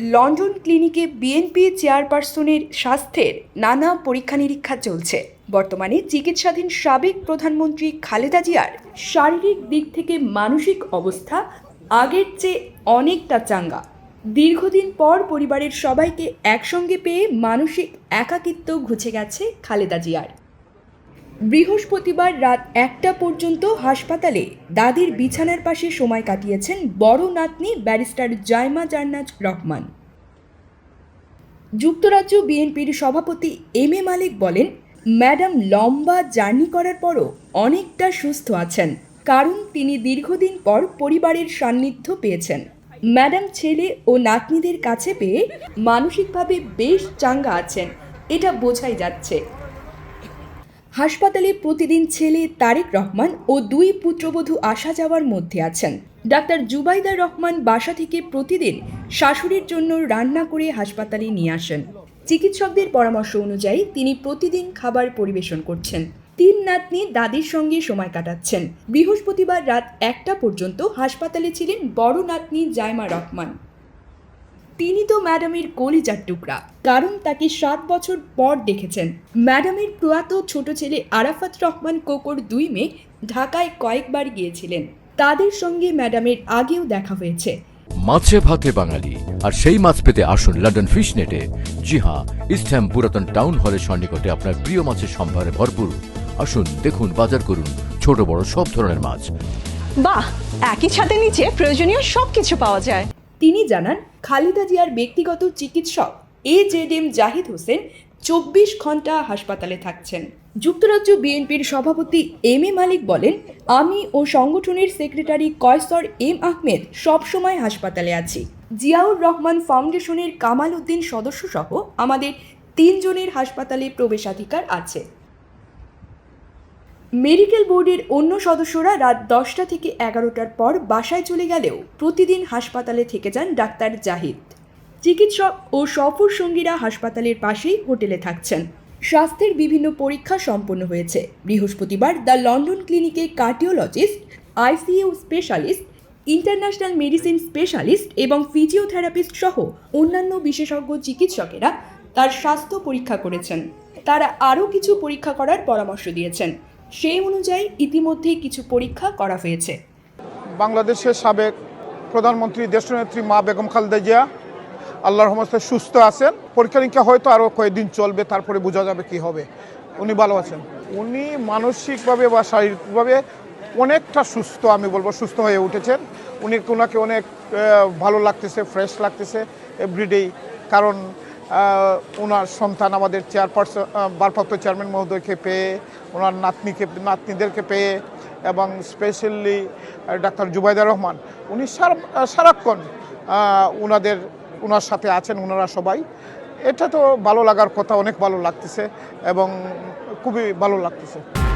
London ক্লিনিকে BNP চেয়ারপারসনের স্বাস্থ্যের নানা পরীক্ষা নিরীক্ষা চলছে। বর্তমানে চিকিৎসাধীন সাবেক প্রধানমন্ত্রী খালেদা জিয়ার শারীরিক দিক থেকে মানসিক অবস্থা আগের চেয়ে অনেকটা চাঙ্গা। দীর্ঘদিন পর পরিবারের সবাইকে একসঙ্গে পেয়ে মানসিক একাকিত্ব ঘুচে গেছে খালেদা জিয়ার। বৃহস্পতিবার রাত একটা পর্যন্ত হাসপাতালে দাদির বিছানার পাশে সময় কাটিয়েছেন বড় নাতনি ব্যারিস্টার জাইমা জান্নাত রহমান। যুক্তরাজ্য বিএনপির সভাপতি এম এ মালিক বলেন, ম্যাডাম, লম্বা জার্নি করার পরও অনেকটা সুস্থ আছেন, কারণ তিনি দীর্ঘদিন পর পরিবারের সান্নিধ্য পেয়েছেন। ম্যাডাম ছেলে ও নাতনিদের কাছে পেয়ে মানসিকভাবে বেশ চাঙ্গা আছেন, এটা বোঝাই যাচ্ছে। হাসপাতালে প্রতিদিন ছেলে তারেক রহমান ও দুই পুত্রবধূ আসা যাওয়ার মধ্যে আছেন। ডাক্তার জুবাইদা রহমান বাসা থেকে প্রতিদিন শাশুড়ির জন্য রান্না করে হাসপাতালে নিয়ে আসেন। চিকিৎসকদের পরামর্শ অনুযায়ী তিনি প্রতিদিন খাবার পরিবেশন করছেন। তিন নাতনি দাদির সঙ্গে সময় কাটাচ্ছেন। বৃহস্পতিবার রাত একটা পর্যন্ত হাসপাতালে ছিলেন বড় নাতনি জায়মা রহমান। তিনি তো ম্যাডামের কলিজার টুকরা। কারণ তাকে সাত বছর পর দেখেছেন। ম্যাডামের প্রয়াত ছোট ছেলে আরাফাত রহমান কোকর দুই মেয়ে ঢাকায় কয়েকবার গিয়েছিলেন। তাদের সঙ্গে ম্যাডামের আগেও দেখা হয়েছে। মাছে ভাতে বাঙালি আর সেই মাছ পেতে আসুন লন্ডন ফিশ নেটে জি হ্যাঁ ইস্টহ্যাম পুরাতন টাউন হলের সন্নিকটে আপনার প্রিয় মাছের সম্ভারে ভরপুর। আসুন দেখুন বাজার করুন ছোট বড় সব ধরনের মাছ। বাহ একই ছাদের নিচে প্রয়োজনীয় সবকিছু পাওয়া যায়। তিনি জানান, খালেদা জিয়ার ব্যক্তিগত চিকিৎসক A Z M Zahid Hossain চব্বিশ ঘণ্টা হাসপাতালে থাকছেন। যুক্তরাজ্য বিএনপির সভাপতি এম এ মালিক বলেন, আমি ও সংগঠনের সেক্রেটারি কয়সর এম আহমেদ সবসময় হাসপাতালে আছি। জিয়াউর রহমান ফাউন্ডেশনের কামাল উদ্দিন সদস্য সহ আমাদের তিনজনের হাসপাতালে প্রবেশাধিকার আছে। মেডিকেল বোর্ডের অন্য সদস্যরা রাত দশটা থেকে এগারোটার পর বাসায় চলে গেলেও প্রতিদিন হাসপাতালে থেকে যান ডাক্তার জাহিদ। চিকিৎসক ও সফর সঙ্গীরা হাসপাতালের পাশেই হোটেলে থাকছেন। স্বাস্থ্যের বিভিন্ন পরীক্ষা সম্পন্ন হয়েছে। বৃহস্পতিবার দ্য লন্ডন ক্লিনিকে cardiologist, ICU specialist, international medicine specialist এবং ফিজিওথেরাপিস্ট সহ অন্যান্য বিশেষজ্ঞ চিকিৎসকেরা তার স্বাস্থ্য পরীক্ষা করেছেন। তারা আরও কিছু পরীক্ষা করার পরামর্শ দিয়েছেন। সেই অনুযায়ী ইতিমধ্যেই কিছু পরীক্ষা করা হয়েছে। বাংলাদেশের সাবেক প্রধানমন্ত্রী, দেশনেত্রী মা বেগম খালেদা জিয়া, আল্লাহর রহমতে সুস্থ আছেন। পরীক্ষা নিরীক্ষা হয়তো আরও কয়েকদিন চলবে, তারপরে বোঝা যাবে কি হবে। উনি ভালো আছেন। উনি মানসিকভাবে বা শারীরিকভাবে অনেকটা সুস্থ, আমি বলব সুস্থ হয়ে উঠেছেন। উনি ওনাকে অনেক ভালো লাগতেছে, ফ্রেশ লাগতেছে এভরিডেই কারণ ওনার সন্তান আমাদের চেয়ারপারসন ভারপ্রাপ্ত চেয়ারম্যান মহোদয়কে পেয়ে ওনার নাতনিকে, নাতনিদেরকে পেয়ে, এবং স্পেশালি ডাক্তার জুবাইদা রহমান, উনি সারা- সারাক্ষণ ওনাদের ওনার সাথে আছেন ওনারা সবাই। এটা তো ভালো লাগার কথা, অনেক ভালো লাগতেছে, এবং খুবই ভালো লাগতেছে।